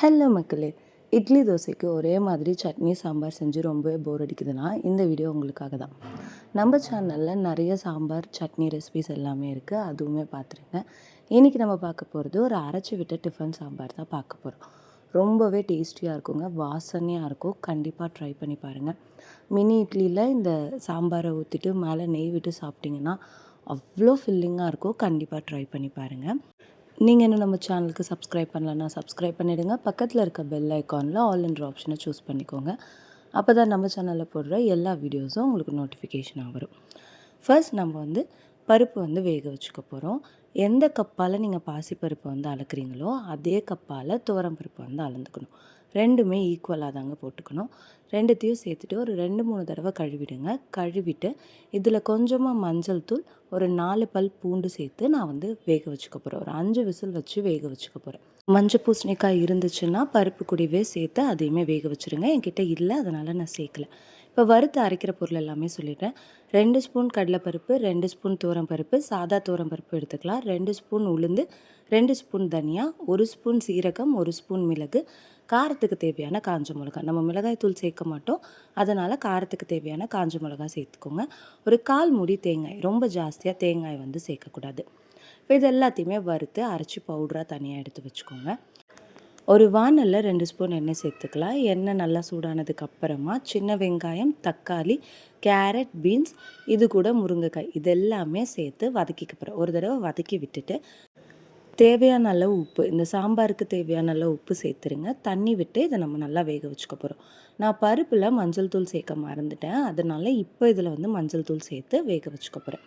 Hello மக்களே இட்லி தோசைக்கு ஒரே மாதிரி சட்னி சாம்பார் செஞ்சு ரொம்பவே போர் அடிக்குதுன்னா இந்த வீடியோ உங்களுக்காக தான். நம்ம சேனலில் நிறைய சாம்பார் சட்னி ரெசிபிஸ் எல்லாமே இருக்குது அதுவுமே பார்த்துருங்க. இன்றைக்கி நம்ம பார்க்க போகிறது ஒரு அரைச்சி விட்ட டிஃபன் சாம்பார் தான் பார்க்க போகிறோம் ரொம்பவே டேஸ்டியாக இருக்குங்க. வாசனையாக இருக்கும். கண்டிப்பாக ட்ரை பண்ணி பாருங்கள் மினி இட்லியில் இந்த சாம்பாரை ஊற்றிட்டு மேலே நெய் விட்டு சாப்பிட்டிங்கன்னா அவ்வளோ ஃபில்லிங்காக இருக்கும். கண்டிப்பாக ட்ரை பண்ணி பாருங்கள் நீங்கள் இன்னும் நம்ம சேனலுக்கு சப்ஸ்கிரைப் பண்ணலன்னா சப்ஸ்கிரைப் பண்ணிவிடுங்க பக்கத்தில் இருக்க பெல் ஐக்கானில் ஆல் என்ற ஆப்ஷனை சூஸ் பண்ணிக்கோங்க. அப்போ தான் நம்ம சேனலில் போடுற எல்லா வீடியோஸும் உங்களுக்கு நோட்டிஃபிகேஷனாக வரும். ஃபர்ஸ்ட் நம்ம வந்து பருப்பு வந்து வேக வச்சுக்க போகிறோம் எந்த கப்பால் நீங்கள் பாசிப்பருப்பு வந்து அளக்குறீங்களோ அதே கப்பால் துவரம் பருப்பு வந்து அளந்துக்கணும். ரெண்டுமே ஈக்குவலாக தாங்க போட்டுக்கணும். ரெண்டுத்தையும் சேர்த்துட்டு ஒரு ரெண்டு மூணு தடவை கழுவிடுங்க. கழுவிட்டு இதில் கொஞ்சமாக மஞ்சள் தூள் ஒரு நாலு பல் பூண்டு சேர்த்து நான் வந்து வேக வச்சுக்க போகிறேன் ஒரு அஞ்சு விசில் வச்சு வேக வச்சுக்க போகிறேன் மஞ்சள் பூசணிக்காய் இருந்துச்சுன்னா பருப்பு குடிவே சேர்த்து அதையுமே வேக வச்சுருங்க. என்கிட்ட இல்லை அதனால் நான் சேர்க்கல. இப்போ வறுத்து அரைக்கிற பொருள் எல்லாமே சொல்லிட்டேன். ரெண்டு ஸ்பூன் கடலைப்பருப்பு ரெண்டு ஸ்பூன் பருப்பு சாதா பருப்பு எடுத்துக்கலாம். ரெண்டு ஸ்பூன் உளுந்து ரெண்டு ஸ்பூன் தனியா ஒரு ஸ்பூன் சீரகம் ஒரு ஸ்பூன் மிளகு காரத்துக்கு தேவையான காஞ்ச மிளகா நம்ம மிளகாய் தூள் சேர்க்க மாட்டோம். அதனால் காரத்துக்கு தேவையான காஞ்ச மிளகா சேர்த்துக்கோங்க. ஒரு கால் முடி தேங்காய் ரொம்ப ஜாஸ்தியாக தேங்காய் வந்து சேர்க்கக்கூடாது. இப்போ இது எல்லாத்தையுமே வறுத்து அரைச்சி பவுடராக தனியாக எடுத்து வச்சுக்கோங்க. ஒரு வானலில் ரெண்டு ஸ்பூன் எண்ணெய் சேர்த்துக்கலாம். எண்ணெய் நல்லா சூடானதுக்கு அப்புறமா சின்ன வெங்காயம் தக்காளி கேரட் பீன்ஸ் இது கூட முருங்கைக்காய். இதெல்லாமே சேர்த்து வதக்கிக்கப்புறம் ஒரு தடவை வதக்கி விட்டுட்டு தேவையான அளவு உப்பு இந்த சாம்பாருக்கு தேவையான அளவு உப்பு சேர்த்துருங்க. தண்ணி விட்டு இதை நம்ம நல்லா வேக வச்சுக்க போகிறோம் நான் பருப்பில் மஞ்சள் தூள் சேர்க்க மறந்துட்டேன். அதனால் இப்போ இதில் வந்து மஞ்சள் தூள் சேர்த்து வேக வச்சுக்க போகிறேன்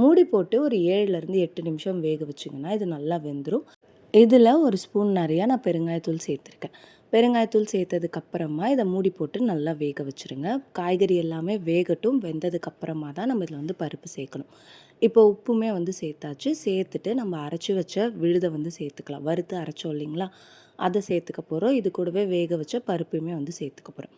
மூடி போட்டு ஒரு ஏழுலேருந்து எட்டு நிமிஷம் வேக வச்சிங்கன்னா இது நல்லா வெந்துடும் இதில் ஒரு ஸ்பூன் நிறையா நான் பெருங்காயத்தூள் சேர்த்துருக்கேன். பெருங்காயத்தூள் சேர்த்ததுக்கப்புறமா இதை மூடி போட்டு நல்லா வேக வச்சுருங்க. காய்கறி எல்லாமே வேகட்டும் வெந்ததுக்கப்புறமா தான் நம்ம இதில் வந்து பருப்பு சேர்க்கணும். இப்போ உப்புமே வந்து சேர்த்தாச்சு. சேர்த்துட்டு நம்ம அரைச்சி வச்ச விழுதை வந்து சேர்த்துக்கலாம். வறுத்து அரைச்சோம் இல்லைங்களா? அதை சேர்த்துக்க போகிறோம். இது கூடவே வேக வச்ச பருப்புமே வந்து சேர்த்துக்க போகிறோம்.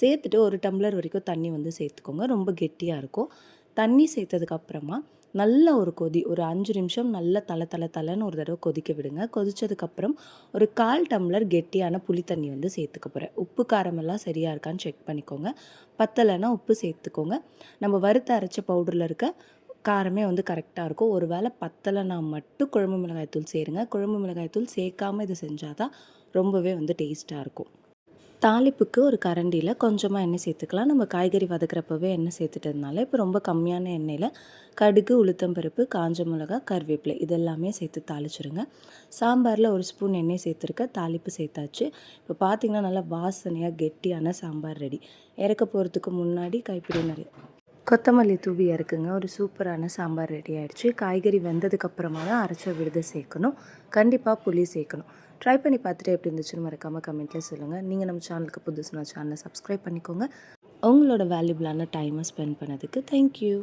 சேர்த்துட்டு ஒரு டம்ளர் வரைக்கும் தண்ணி வந்து சேர்த்துக்கோங்க. ரொம்ப கெட்டியாக இருக்கும். தண்ணி சேர்த்ததுக்கப்புறமா நல்ல ஒரு கொதி ஒரு அஞ்சு நிமிஷம் நல்ல தலை தலை தலைன்னு ஒரு தடவை கொதிக்க விடுங்க. கொதித்ததுக்கப்புறம் ஒரு கால் டம்ளர் கெட்டியான புளி தண்ணி வந்து சேர்த்துக்க போகிறேன் உப்பு காரமெல்லாம் சரியாக இருக்கான்னு செக் பண்ணிக்கோங்க. பத்தலைன்னா உப்பு சேர்த்துக்கோங்க. நம்ம வறுத்த அரைச்ச பவுடரில் இருக்க காரமே வந்து கரெக்டாக இருக்கும். ஒரு வேளை பத்தலைனா மட்டும் குழம்பு மிளகாய்த்தூள் சேருங்க. குழம்பு மிளகாய்த்தூள் சேர்க்காமல் இது செஞ்சால் தான் ரொம்பவே வந்து டேஸ்ட்டாக இருக்கும். தாளிப்புக்கு ஒரு கரண்டியில் கொஞ்சமாக எண்ணெய் சேர்த்துக்கலாம். நம்ம காய்கறி வதக்கிறப்பவே எண்ணெய் சேர்த்துட்டதுனால இப்போ ரொம்ப கம்மியான எண்ணெயில் கடுகு உளுத்தம்பருப்பு காஞ்ச மிளகா கருவேப்பிலை இதெல்லாமே சேர்த்து தாளிச்சிருங்க. சாம்பாரில் ஒரு ஸ்பூன் எண்ணெய் சேர்த்துருக்க தாளிப்பு சேர்த்தாச்சு. இப்போ பார்த்திங்கன்னா நல்லா வாசனையாக கெட்டியான சாம்பார் ரெடி. இறக்க போகிறதுக்கு முன்னாடி கைப்பிடி நிறைய கொத்தமல்லி தூவி இறக்குங்க ஒரு சூப்பரான சாம்பார் ரெடி ஆகிடுச்சு காய்கறி வெந்ததுக்கப்புறமா தான் அரைச்ச விடுதை சேர்க்கணும். கண்டிப்பாக புளி சேர்க்கணும். ட்ரை பண்ணி பார்த்துட்டு எப்படி இருந்துச்சுன்னு மறக்காமல் கமெண்ட்டில் சொல்லுங்கள் நீங்கள் நம்ம சேனலுக்கு புதுசுனா சேனலை சப்ஸ்கிரைப் பண்ணிக்கோங்க. உங்களோட வேல்யூபிளான டைமை ஸ்பெண்ட் பண்ணதுக்கு தேங்க்யூ